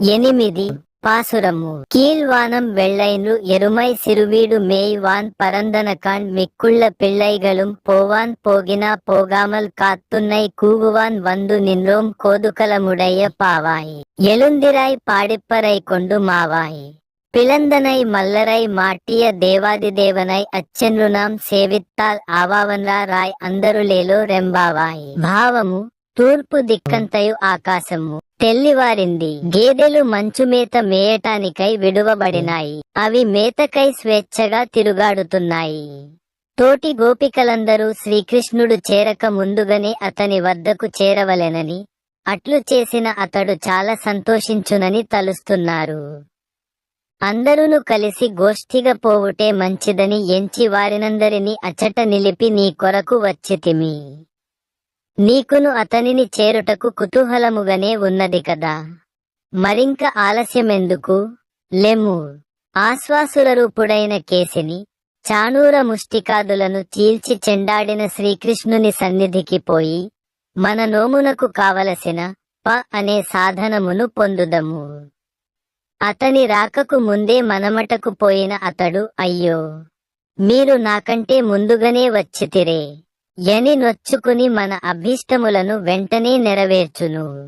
ఎనిమిది పాసురము கீழ்வானம் வெள்ளைனு எருமை சிறுவீடு மேய்வான் பரந்தனகான் மிக்குள்ள பிள்ளைகளும் போவான் போகினா போகாமல் காத்துன்னை கூவுவான் வந்து நின்றோம் கோதுகலமுடைய பாவாய் எழுந்திராய் பாடிப்பறை கொண்டு மாவாய் பிளந்தனை మల్లరై మాటియ దేవాదిదేవనై అచ్చెన్లు నాం సేవిత్తాల్ ఆవావన్లా రాయ్ అందరులేలో రెంబావాయి భావము తూర్పు దిక్కంతయు ఆకాశము తెల్లివారింది. గేదెలు మంచు మేత మేయటానికై విడువబడినాయి. అవి మేతకై స్వేచ్ఛగా తిరుగాడుతున్నాయి. తోటి గోపికలందరూ శ్రీకృష్ణుడు చేరక ముందుగానే అతని వద్దకు చేరవలెనని అట్లు చేసిన అతడు చాలా సంతోషించునని తలుస్తున్నారు. అందరూను కలిసి గోష్ఠిగా పోవుటే మంచిదని ఎంచి వారినందరినీ అచట నిలిపి నీ కొరకు వచ్చితిమి. నీకును అతనిని చేరుటకు కుతూహలముగానే ఉన్నది కదా. మరింక ఆలస్యమెందుకు? లెము. ఆశ్వాసుల రూపుడైన కేసిని చాణూర ముష్టికాదులను చీల్చి చెండాడిన శ్రీకృష్ణుని సన్నిధికి పోయి మన నోమునకు కావలసిన ప అనే సాధనమును పొందుదము. అతని రాకకు ముందే మనమటకు పోయిన అతడు అయ్యో. మీరు నాకంటే ముందుగానే వచ్చితిరే. ఎని నొచ్చుకుని మన అభీష్టములను వెంటనే నెరవేర్చును.